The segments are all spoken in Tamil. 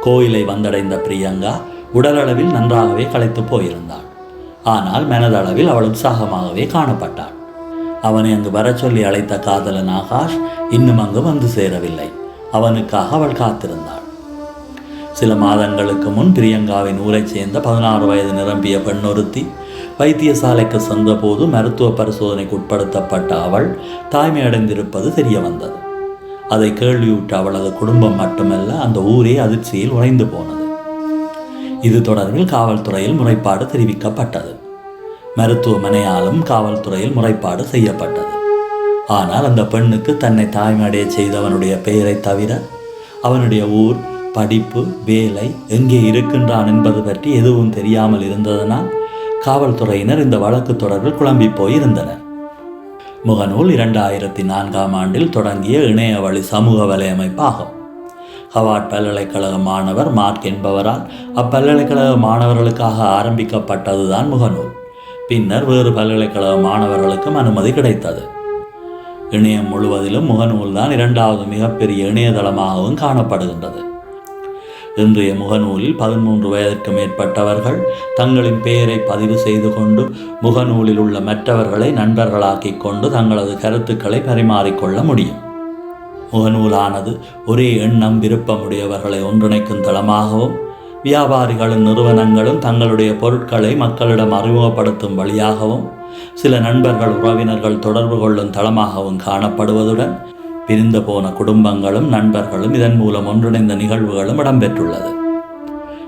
கோயிலை வந்தடைந்த பிரியங்கா உடலளவில் நன்றாகவே களைத்து போயிருந்தாள். ஆனால் மனதளவில் அவள் உற்சாகமாகவே காணப்பட்டாள். அவனை அங்கு வர சொல்லி அழைத்த காதலன் ஆகாஷ் இன்னும் அங்கு வந்து சேரவில்லை. அவனுக்காக அவள் காத்திருந்தாள். சில மாதங்களுக்கு முன் பிரியங்காவின் ஊரைச் சேர்ந்த பதினாறு வயது நிரம்பிய பெண்ணொருத்தி வைத்தியசாலைக்கு சென்றபோது மருத்துவ பரிசோதனைக்கு உட்படுத்தப்பட்ட அவள் தாய்மையடைந்திருப்பது தெரிய வந்தது அதை கேள்வியுற்ற அவளது குடும்பம் மட்டுமல்ல அந்த ஊரே அதிர்ச்சியில் உறைந்து போனது. இது தொடர்பில் காவல்துறையில் முறைப்பாடு தெரிவிக்கப்பட்டது. மருத்துவமனையாலும் காவல்துறையில் முறைப்பாடு செய்யப்பட்டது. ஆனால் அந்த பெண்ணுக்கு தன்னை தாய்மடைய செய்தவனுடைய பெயரை தவிர அவனுடைய ஊர் படிப்பு வேலை எங்கே இருக்கின்றான் என்பது பற்றி எதுவும் தெரியாமல் இருந்ததனால் காவல்துறையினர் இந்த வழக்கு தொடர்பில் குழம்பி போயிருந்தனர். முகநூல் இரண்டாயிரத்தி நான்காம் ஆண்டில் தொடங்கிய இணைய வழி சமூக வலையமைப்பாகும். ஹவார்ட் பல்கலைக்கழக மாணவர் மார்க் என்பவரால் அப்பல்கலைக்கழக மாணவர்களுக்காக ஆரம்பிக்கப்பட்டதுதான் முகநூல். பின்னர் வேறு பல்கலைக்கழக மாணவர்களுக்கும் அனுமதி கிடைத்தது. இணையம் முழுவதிலும் முகநூல் தான் இரண்டாவது மிகப்பெரிய இணையதளமாகவும் காணப்படுகின்றது. இன்றைய முகநூலில் பதிமூன்று வயதிற்கு மேற்பட்டவர்கள் தங்களின் பெயரை பதிவு செய்து கொண்டு முகநூலில் உள்ள மற்றவர்களை நண்பர்களாக்கிக் கொண்டு தங்களது கருத்துக்களை பரிமாறிக்கொள்ள முடியும். முகநூலானது ஒரே எண்ணம் விருப்பமுடையவர்களை ஒன்றிணைக்கும் தளமாகவும் வியாபாரிகளும் நிறுவனங்களும் தங்களுடைய பொருட்களை மக்களிடம் அறிமுகப்படுத்தும் வழியாகவும் சில நண்பர்கள் உறவினர்கள் தொடர்பு கொள்ளும் தளமாகவும் காணப்படுவதுடன் பிரிந்து போன குடும்பங்களும் நண்பர்களும் இதன் மூலம் ஒன்றிணைந்த நிகழ்வுகளும் இடம்பெற்றுள்ளது.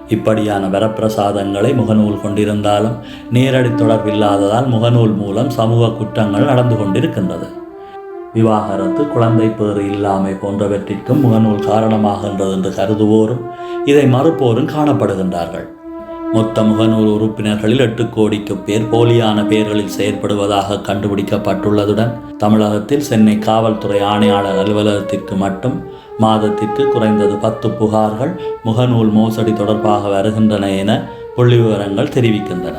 இப்படியான வரப்பிரசாதங்களை முகநூல் கொண்டிருந்தாலும் நேரடி தொடர்பில்லாததால் முகநூல் மூலம் சமூக குற்றங்கள் நடந்து கொண்டிருக்கின்றது. விவாகரத்து குழந்தை பேறு இல்லாமை போன்றவற்றிற்கும் முகநூல் காரணமாகின்றது என்று கருதுவோரும் இதை மறுப்போரும் காணப்படுகின்றார்கள். மொத்த முகநூல் உறுப்பினர்களில் எட்டு கோடிக்கு பேர் போலியான பெயர்களில் செயற்படுவதாக கண்டுபிடிக்கப்பட்டுள்ளதுடன் தமிழகத்தில் சென்னை காவல்துறை ஆணையாளர் அலுவலகத்திற்கு மட்டும் மாதத்திற்கு குறைந்தது பத்து புகார்கள் முகநூல் மோசடி தொடர்பாக வருகின்றன என புள்ளிவிவரங்கள் தெரிவிக்கின்றன.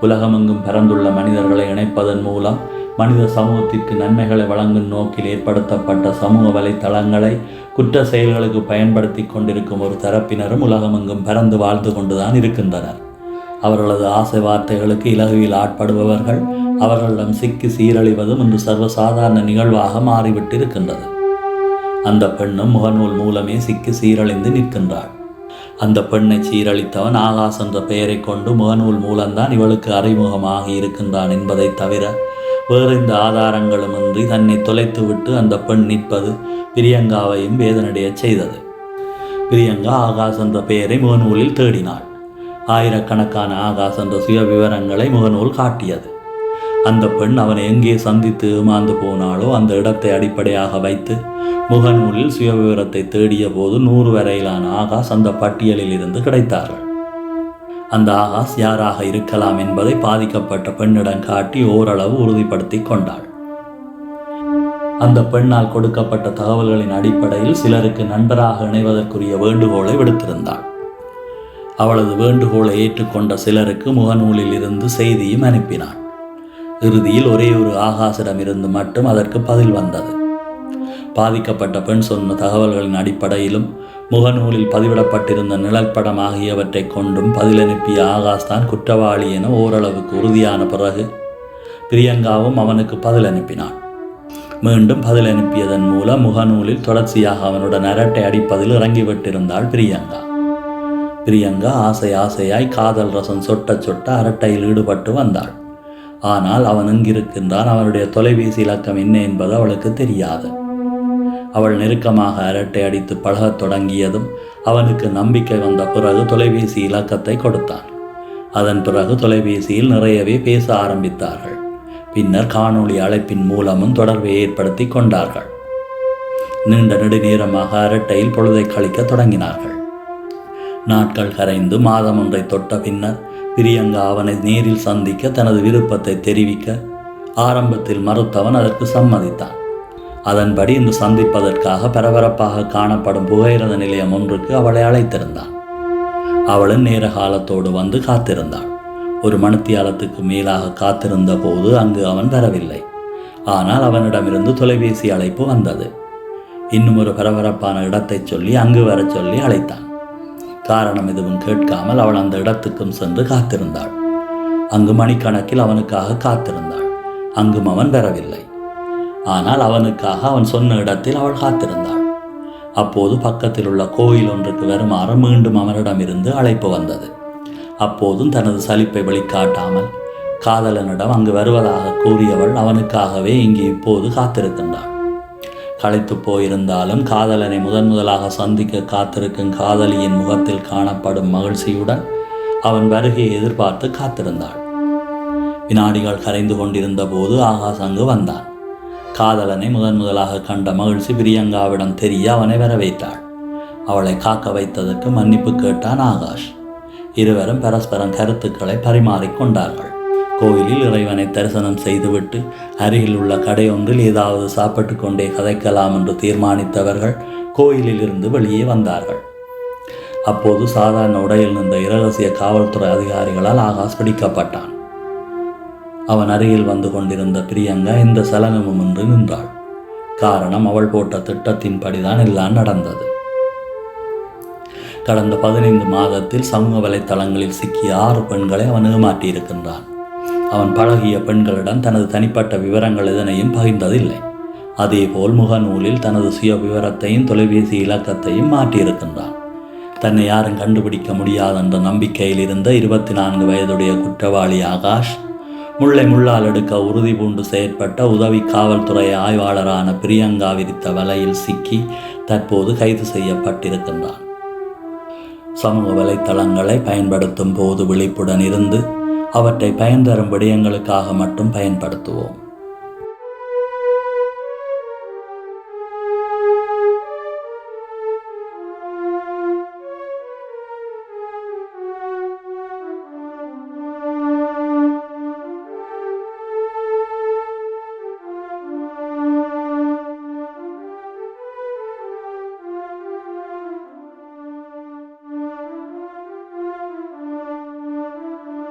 உலகமெங்கும் பிறந்துள்ள மனிதர்களை இணைப்பதன் மூலம் மனித சமூகத்திற்கு நன்மைகளை வழங்கும் நோக்கில் ஏற்படுத்தப்பட்ட சமூக வலைத்தளங்களை குற்ற செயல்களுக்கு பயன்படுத்தி கொண்டிருக்கும் ஒரு தரப்பினரும் உலகமெங்கும் பறந்து வாழ்ந்து கொண்டுதான் இருக்கின்றனர். அவர்களது ஆசை வார்த்தைகளுக்கு இலகுவில் ஆட்படுபவர்கள் அவர்களிடம் சிக்கி சீரழிவதும் இன்று சர்வசாதாரண நிகழ்வாக மாறிவிட்டு இருக்கின்றது அந்த பெண்ணும் முகநூல் மூலமே சிக்கி சீரழிந்து நிற்கின்றாள். அந்த பெண்ணை சீரழித்தவன் ஆகாஷ் என்ற பெயரை கொண்டு முகநூல் மூலம்தான் இவளுக்கு அறிமுகமாக இருக்கின்றான் என்பதை தவிர வேறு இந்த ஆதாரங்களுமின்றி தன்னை தொலைத்துவிட்டு அந்த பெண் நிற்பது பிரியங்காவையும் வேதனடைய செய்தது. பிரியங்கா ஆகாஷ் என்ற பெயரை முகநூலில் தேடினாள். ஆயிரக்கணக்கான ஆகாஷ் என்ற சுய விவரங்களை முகநூல் காட்டியது. அந்த பெண் அவனை எங்கே சந்தித்து ஏமாந்து போனாலோ அந்த இடத்தை அடிப்படையாக வைத்து முகநூலில் சுய விவரத்தை தேடிய போது நூறு வரையிலான ஆகாஷ் அந்த பட்டியலில் இருந்து கிடைத்தார்கள். அந்த ஆகாஷ் யாராக இருக்கலாம் என்பதை பாதிக்கப்பட்ட பெண்ணிடம் காட்டி ஓரளவு உறுதிப்படுத்தி கொண்டாள். அந்த பெண்ணால் கொடுக்கப்பட்ட தகவல்களின் அடிப்படையில் சிலருக்கு நண்பராக இணைவதற்குரிய வேண்டுகோளை விடுத்திருந்தாள். அவளது வேண்டுகோளை ஏற்றுக்கொண்ட சிலருக்கு முகநூலில் இருந்து செய்தியும் அனுப்பினான். இறுதியில் ஒரே ஒரு ஆகாசிடமிருந்து மட்டும் அதற்கு பதில் வந்தது. பாதிக்கப்பட்ட பெண் சொன்ன தகவல்களின் அடிப்படையிலும் முகநூலில் பதிவிடப்பட்டிருந்த நிழற்படம் ஆகியவற்றை கொண்டும் பதிலனுப்பிய ஆகாஷ் தான் குற்றவாளி என ஓரளவுக்கு உறுதியான பிறகு பிரியங்காவும் அவனுக்கு பதில் அனுப்பினான். மீண்டும் பதில் அனுப்பியதன் மூலம் முகநூலில் தொடர்ச்சியாக அவனுடன் அரட்டை அடிப்பதில் இறங்கிவிட்டிருந்தாள் பிரியங்கா. பிரியங்கா ஆசை ஆசையாய் காதல் ரசம் சொட்ட சொட்ட அரட்டையில் ஈடுபட்டு வந்தாள். ஆனால் அவன் எங்கிருக்கின்றான்? அவனுடைய தொலைபேசி இலக்கம் என்ன என்பது அவளுக்கு தெரியாது. அவள் நெருக்கமாக அரட்டை அடித்து பழகத் தொடங்கியதும் அவனுக்கு நம்பிக்கை வந்த பிறகு தொலைபேசி இலக்கத்தை கொடுத்தான். அதன் பிறகு தொலைபேசியில் நிறையவே பேச ஆரம்பித்தார்கள். பின்னர் காணொளி அழைப்பின் மூலமும் தொடர்பை ஏற்படுத்தி கொண்டார்கள். நீண்ட நெடுநேரமாக அரட்டையில் பொழுதை கழிக்க தொடங்கினார்கள். நாட்கள் கரைந்து மாதம் ஒன்றை தொட்ட பின்னர் பிரியங்கா அவனை நேரில் சந்திக்க தனது விருப்பத்தை தெரிவிக்க ஆரம்பத்தில் மறுத்தவன் அதற்கு சம்மதித்தான். அதன்படி இன்று சந்திப்பதற்காக பரபரப்பாக காணப்படும் புகையிரத நிலையம் ஒன்றுக்கு அவளை அழைத்திருந்தான். அவளும் நேர காலத்தோடு வந்து காத்திருந்தாள். ஒரு மணித்தியாலத்துக்கு மேலாக காத்திருந்த போது அங்கு அவன் வரவில்லை. ஆனால் அவனிடமிருந்து தொலைபேசி அழைப்பு வந்தது. இன்னும் ஒரு பரபரப்பான இடத்தை சொல்லி அங்கு வரச் சொல்லி அழைத்தான். காரணம் எதுவும் கேட்காமல் அவள் அந்த இடத்துக்கும் சென்று காத்திருந்தாள். அங்கு மணிக்கணக்கில் அவனுக்காக காத்திருந்தாள். அங்கும் அவன் வரவில்லை. ஆனால் அவனுக்காக அவன் சொன்ன இடத்தில் அவள் காத்திருந்தாள். அப்போது பக்கத்தில் உள்ள கோயில் ஒன்றுக்கு வருமாறு மீண்டும் அவனிடமிருந்து அழைப்பு வந்தது. அப்போதும் தனது சலிப்பை வெளிக்காட்டாமல் காதலனிடம் அங்கு வருவதாக கூறியவள் அவனுக்காகவே இங்கு இப்போது காத்திருக்கின்றாள். களைத்து போயிருந்தாலும் காதலனை முதன் முதலாக சந்திக்க காத்திருக்கும் காதலியின் முகத்தில் காணப்படும் மகிழ்ச்சியுடன் அவன் வருகையை எதிர்பார்த்து காத்திருந்தாள். வினாடிகள் கரைந்து கொண்டிருந்த போது ஆகாஷ் அங்கு வந்தான். காதலனை முதன் முதலாக கண்ட மகிழ்ச்சி பிரியங்காவிடம் தெரிய அவனை வரவேற்றாள். அவளை காக்க வைத்ததற்கு மன்னிப்பு கேட்டான் ஆகாஷ். இருவரும் பரஸ்பரம் கருத்துக்களை பரிமாறிக்கொண்டார்கள் கோயிலில் இறைவனை தரிசனம் செய்துவிட்டு அருகில் உள்ள கடையொன்றில் ஏதாவது சாப்பிட்டு கொண்டே கதைக்கலாம் என்று தீர்மானித்தவர்கள் கோயிலில் இருந்து வெளியே வந்தார்கள். அப்போது சாதாரண உடையில் நின்ற இரகசிய காவல்துறை அதிகாரிகளால் ஆகாஷ் பிடிக்கப்பட்டான். அவன் அருகில் வந்து கொண்டிருந்த பிரியங்கா இந்த சலனமும் என்று நின்றாள். காரணம் அவள் போட்ட திட்டத்தின்படிதான் எல்லாம் நடந்தது. கடந்த பதினைந்து மாதத்தில் சமூக வலைத்தளங்களில் சிக்கிய ஆறு பெண்களை அவன் ஏமாற்றியிருக்கின்றான். அவன் பழகிய பெண்களிடம் தனது தனிப்பட்ட விவரங்கள் எதனையும் பகிர்ந்ததில்லை. அதேபோல் முகநூலில் தனது சுய விவரத்தையும் தொலைபேசி இலக்கத்தையும் மாற்றியிருக்கின்றான். தன்னை யாரும் கண்டுபிடிக்க முடியாதென்ற நம்பிக்கையில் இருந்த இருபத்தி நான்கு வயதுடைய குற்றவாளி ஆகாஷ் முல்லை முள்ளால் எடுக்க உறுதி பூண்டு செயற்பட்ட உதவி காவல்துறை ஆய்வாளரான பிரியங்கா விரித்த வலையில் சிக்கி தற்போது கைது செய்யப்பட்டிருக்கின்றான். சமூக வலைத்தளங்களை பயன்படுத்தும் போது விழிப்புடன் இருந்து அவற்றை பயன் தரும் விடயங்களுக்காக மட்டும் பயன்படுத்துவோம்.